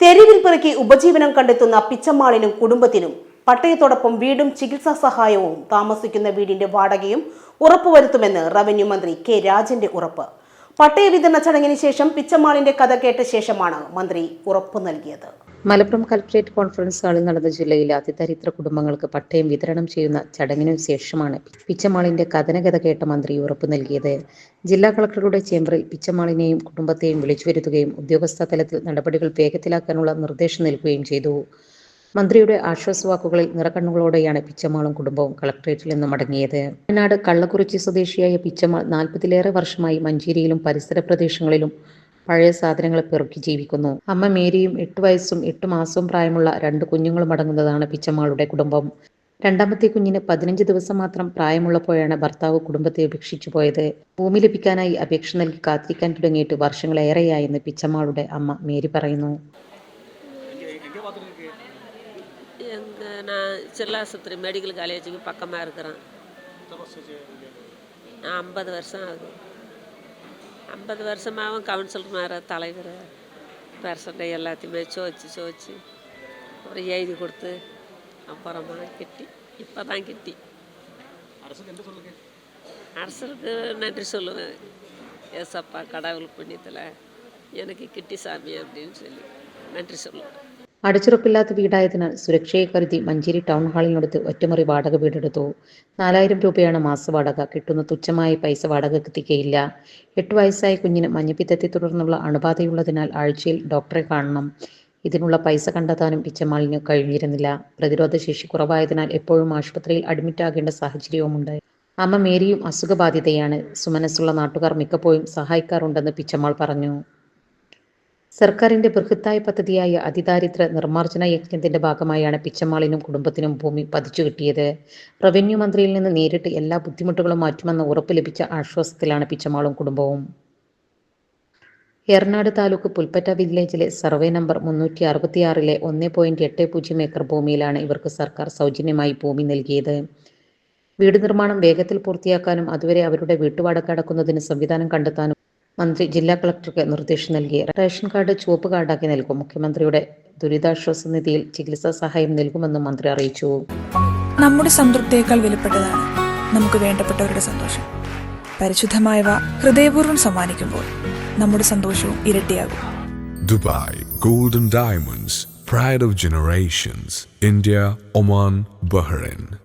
തെരുവിൽ പിറക്കി ഉപജീവനം കണ്ടെത്തുന്ന പിച്ചമ്മാളിനും കുടുംബത്തിനും പട്ടയത്തോടൊപ്പം വീടും ചികിത്സാ സഹായവും താമസിക്കുന്ന വീടിന്റെ വാടകയും ഉറപ്പുവരുത്തുമെന്ന് റവന്യൂ മന്ത്രി കെ രാജന്റെ ഉറപ്പ്. പട്ടയ വിതരണ ചടങ്ങിന് ശേഷം പിച്ചമാളിന്റെ കഥ കേട്ട ശേഷമാണ് മന്ത്രി ഉറപ്പു നൽകിയത്. മലപ്പുറം കലക്ട്രേറ്റ് കോൺഫറൻസ് ഹാളിൽ നടന്ന ജില്ലയിലെ അതിദരിദ്ര കുടുംബങ്ങൾക്ക് പട്ടയം വിതരണം ചെയ്യുന്ന ചടങ്ങിനു ശേഷമാണ് പിച്ചമാളിന്റെ കഥനകഥ കേട്ട മന്ത്രി ഉറപ്പു നൽകിയത്. ജില്ലാ കളക്ടറുടെ ചേംബറിൽ പിച്ചമാളിനെയും കുടുംബത്തെയും വിളിച്ചു വരുത്തുകയും ഉദ്യോഗസ്ഥ തലത്തിൽ നടപടികൾ വേഗത്തിലാക്കാനുള്ള നിർദ്ദേശം നൽകുകയും ചെയ്തു. മന്ത്രിയുടെ ആശ്വാസവാക്കുകളിൽ നിറക്കണ്ണുകളോടെയാണ് പിച്ചമാളും കുടുംബവും കളക്ടറേറ്റിൽ നിന്നും മടങ്ങിയത്. വയനാട് കള്ളക്കുറിച്ചി സ്വദേശിയായ പിച്ചമാൾ നാൽപ്പതിലേറെ വർഷമായി മഞ്ചേരിയിലും പരിസര പ്രദേശങ്ങളിലും പഴയ സാധനങ്ങൾ പെറുക്കി ജീവിക്കുന്നു അമ്മ മേരിയും എട്ട് വയസ്സും എട്ട് മാസവും പ്രായമുള്ള രണ്ട് കുഞ്ഞുങ്ങളും അടങ്ങുന്നതാണ് പിച്ചമാളുടെ കുടുംബം രണ്ടാമത്തെ കുഞ്ഞിന് പതിനഞ്ച് ദിവസം മാത്രം പ്രായമുള്ളപ്പോഴാണ് ഭർത്താവ് കുടുംബത്തെ ഉപേക്ഷിച്ചു പോയത് ഭൂമി ലഭിക്കാനായി അപേക്ഷ നൽകി കാത്തിരിക്കാൻ തുടങ്ങിയിട്ട് വർഷങ്ങളേറെയായെന്ന് പിച്ചമാളുടെ அம்மா മേരി പറയുന്നു எங்கள் நான் சில்லாசுத்திரி மெடிக்கல் காலேஜுக்கு பக்கமாக இருக்கிறேன் நான் ஐம்பது வருஷம் ஆகுது ஐம்பது வருஷமாகவும் கவுன்சிலர் மாற தலைவர் பெர்சண்டை எல்லாத்தையுமே சோதிச்சு சோதிச்சு அப்புறம் எழுதி கொடுத்து அப்புறமா கிட்டி இப்போ தான் கிட்டி அரசுக்கு நன்றி சொல்லுவேன். ஏசப்பா கடவுள் புண்ணியத்தில் எனக்கு கிட்டி சாமி அப்படின்னு சொல்லி நன்றி சொல்லுவேன். അടച്ചുറപ്പില്ലാത്ത വീടായതിനാൽ സുരക്ഷയെ കരുതി മഞ്ചേരി ടൗൺ ഹാളിനടുത്ത് ഒറ്റമുറി വാടക വീടെടുത്തു. നാലായിരം രൂപയാണ് മാസ വാടക. കിട്ടുന്ന തുച്ഛമായ പൈസ വാടകയ്ക്ക് തികയില്ല എട്ട് വയസ്സായ കുഞ്ഞിന് മഞ്ഞപ്പിത്തത്തെ തുടർന്നുള്ള അണുബാധയുള്ളതിനാൽ ആഴ്ചയിൽ ഡോക്ടറെ കാണണം. ഇതിനുള്ള പൈസ കണ്ടെത്താനും പിച്ചമാളിന് കഴിഞ്ഞിരുന്നില്ല. പ്രതിരോധ ശേഷി കുറവായതിനാൽ എപ്പോഴും ആശുപത്രിയിൽ അഡ്മിറ്റ് ആകേണ്ട സാഹചര്യവുമുണ്ട്. അമ്മ മേരിയും അസുഖബാധിതയാണ്. സുമനസ്സുള്ള നാട്ടുകാർ മിക്കപ്പോഴും സഹായിക്കാറുണ്ടെന്ന് പിച്ചമാൾ പറഞ്ഞു. സർക്കാരിന്റെ ബൃഹത്തായ പദ്ധതിയായ അതിദാരിദ്ര്യ നിർമ്മാർജന യജ്ഞത്തിന്റെ ഭാഗമായാണ് പിച്ചമാളിനും കുടുംബത്തിനും ഭൂമി പതിച്ചു കിട്ടിയത്. റവന്യൂ മന്ത്രിയിൽ നിന്ന് നേരിട്ട് എല്ലാ ബുദ്ധിമുട്ടുകളും മാറ്റുമെന്ന ഉറപ്പ് ലഭിച്ച ആശ്വാസത്തിലാണ് പിച്ചമാളും കുടുംബവും. ഏറനാട് താലൂക്ക് പുൽപ്പറ്റ വില്ലേജിലെ സർവേ നമ്പർ മുന്നൂറ്റി അറുപത്തിയാറിലെ ഒന്ന് പോയിന്റ് എട്ട് പൂജ്യം ഏക്കർ ഭൂമിയിലാണ് ഇവർക്ക് സർക്കാർ സൗജന്യമായി ഭൂമി നൽകിയത്. വീട് നിർമ്മാണം വേഗത്തിൽ പൂർത്തിയാക്കാനും അതുവരെ അവരുടെ വീട്ടുവാടക അടക്കുന്നതിന് സംവിധാനം കണ്ടെത്താനും മന്ത്രി ജില്ലാ കളക്ടർക്ക് നിർദ്ദേശം നൽകി. റേഷൻ കാർഡ് ചുവപ്പ് കാർഡാക്കി നൽകും മുഖ്യമന്ത്രിയുടെ ദുരിതാശ്വാസ നിധിയിൽ ചികിത്സാ സഹായം നൽകുമെന്നും മന്ത്രി അറിയിച്ചു. നമ്മുടെ സംതൃപ്തിയേക്കാൾ വിലപ്പെട്ടതാണ് നമുക്ക് വേണ്ടപ്പെട്ടവരുടെ സന്തോഷം. പരിശുദ്ധമായവ ഹൃദയപൂർവം സമ്മാനിക്കുമ്പോൾ നമ്മുടെ സന്തോഷവും ഇരട്ടിയാകും. Dubai golden diamonds pride of generations India Oman Bahrain.